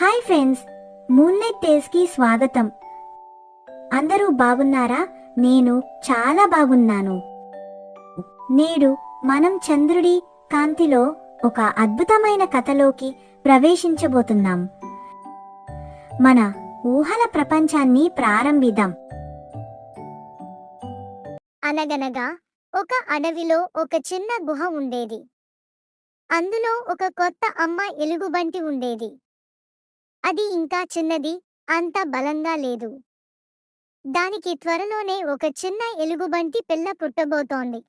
Hi friends moonlight టేల్స్కి స్వాగతం. అందరూ బాగున్నారా? నేను చాలా బాగున్నాను. నేడు మనం చంద్రుడి కాంతిలో ఒక అద్భుతమైన కథలోకి ప్రవేశించబోతున్నాం. మన ఊహల ప్రపంచాన్ని ప్రారంభిద్దాం. అనగనగా ఒక అడవిలో ఒక చిన్న గుహ ఉండేది. అందులో ఒక కొత్త అమ్మ ఎలుగుబంటి ఉండేది. అది ఇంకా చిన్నది అంత బలంగా లేదు. దానికి త్వరలోనే ఒక చిన్న ఎలుగుబంటి పిల్ల పుట్టబోతోంది.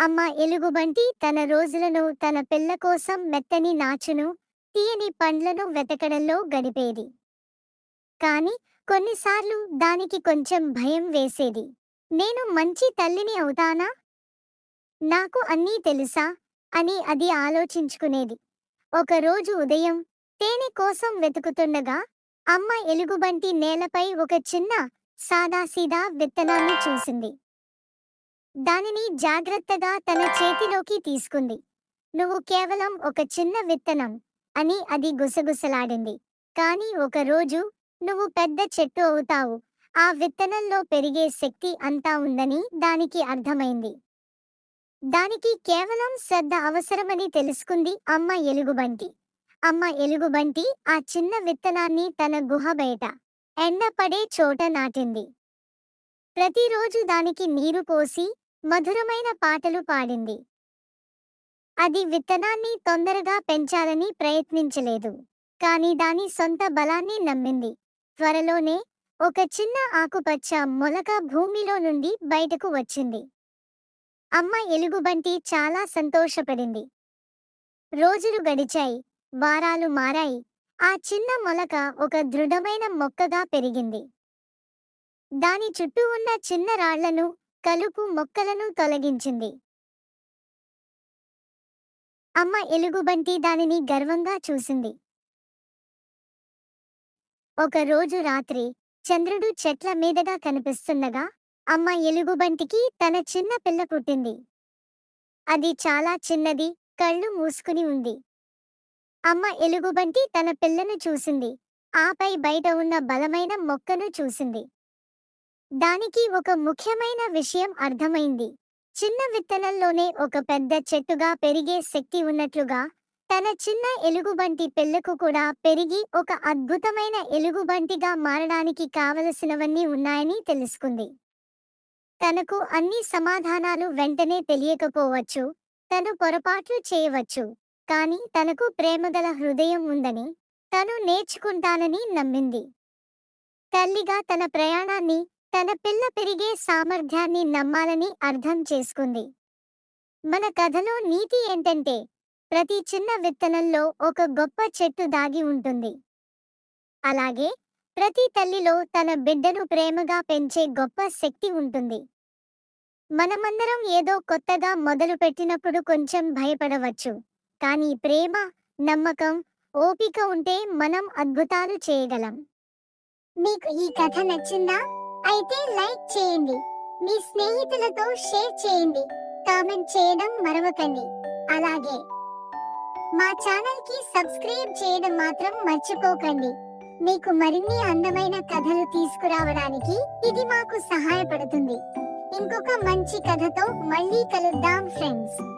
అమ్మ ఎలుగుబంటి తన రోజులను తన పిల్ల కోసం మెత్తని నాచును తీయని పండ్లను వెతకడంలో గడిపేది. కాని కొన్నిసార్లు దానికి కొంచెం భయం వేసేది. నేను మంచి తల్లిని అవుతానా? నాకు అన్నీ తెలుసా? అని అది ఆలోచించుకునేది. ఒకరోజు ఉదయం తేనె కోసం వెతుకుతుండగా అమ్మ ఎలుగుబంటి నేలపై ఒక చిన్న సాదాసీదా విత్తనాన్ని చూసింది. దానిని జాగ్రత్తగా తన చేతిలోకి తీసుకుంది. నువ్వు కేవలం ఒక చిన్న విత్తనం అని అది గుసగుసలాడింది. కాని ఒకరోజు నువ్వు పెద్ద చెట్టు అవుతావు. ఆ విత్తనంలో పెరిగే శక్తి అంతా ఉందని దానికి అర్థమైంది. దానికి కేవలం శ్రద్ధ అవసరమని తెలుసుకుంది అమ్మ ఎలుగుబంటి. అమ్మ ఎలుగుబంటి ఆ చిన్న విత్తనాన్ని తన గుహ బయట ఎండపడే చోట నాటింది. ప్రతిరోజు దానికి నీరు పోసి మధురమైన పాటలు పాడింది. అది విత్తనాన్ని తొందరగా పెంచాలని ప్రయత్నించలేదు. కాని దాని సొంత బలాన్ని నమ్మింది. త్వరలోనే ఒక చిన్న ఆకుపచ్చ మొలక భూమిలో నుండి బయటకు వచ్చింది. అమ్మ ఎలుగుబంటి చాలా సంతోషపడింది. రోజులు గడిచాయి. వారాలు మారాయి. ఆ చిన్న మొలక ఒక దృఢమైన మొక్కగా పెరిగింది. దాని చుట్టూ ఉన్న చిన్న రాళ్ళను కలుపు మొక్కలను తొలగించింది. అమ్మ ఎలుగుబంటి దానిని గర్వంగా చూసింది. ఒక రోజు రాత్రి చంద్రుడు చెట్ల మీదగా కనిపిస్తుండగా అమ్మ ఎలుగుబంటికి తన చిన్న పిల్ల పుట్టింది. అది చాలా చిన్నది కళ్ళు మూసుకుని ఉంది. అమ్మ ఎలుగుబంటి తన పిల్లను చూసింది. ఆపై బయట ఉన్న బలమైన మొక్కను చూసింది. దానికి ఒక ముఖ్యమైన విషయం అర్థమైంది. చిన్న విత్తనంలోనే ఒక పెద్ద చెట్టుగా పెరిగే శక్తి ఉన్నట్లుగా తన చిన్న ఎలుగుబంటి పిల్లకు కూడా పెరిగి ఒక అద్భుతమైన ఎలుగుబంటిగా మారడానికి కావలసినవన్నీ ఉన్నాయని తెలుసుకుంది. తనకు అన్ని సమాధానాలు వెంటనే తెలియకపోవచ్చు తను పొరపాట్లు చేయవచ్చు. కాని తనకు ప్రేమగల హృదయం ఉందని తను నేర్చుకుంటానని నమ్మింది. తల్లిగా తన ప్రయాణాన్ని తన పిల్ల పెరిగే సామర్థ్యాన్ని నమ్మాలని అర్థం చేసుకుంది. మన కథలో నీతి ఏంటంటే ప్రతి చిన్న విత్తనంలో ఒక గొప్ప చెట్టు దాగి ఉంటుంది. అలాగే ప్రతి తల్లిలో తన బిడ్డను ప్రేమగా పెంచే గొప్ప శక్తి ఉంటుంది. మనమందరం ఏదో కొత్తగా మొదలుపెట్టినప్పుడు కొంచెం భయపడవచ్చు. కానీ ప్రేమ నమ్మకం ఓపిక ఉంటే మనం అద్భుతాలు చేయగలం. మీకు ఈ కథ నచ్చిందా? అయితే లైక్ చేయండి. మీ స్నేహితులతో షేర్ చేయండి. కామెంట్ చేయడం మరవకండి. అలాగే మా ఛానల్కి సబ్స్క్రైబ్ చేయడం మాత్రం మర్చిపోకండి. మీకు మరిన్ని అందమైన కథలు తీసుకురావడానికి ఇది మాకు సహాయపడుతుంది. ఇంకొక మంచి కథతో మళ్ళీ కలుద్దాం ఫ్రెండ్స్.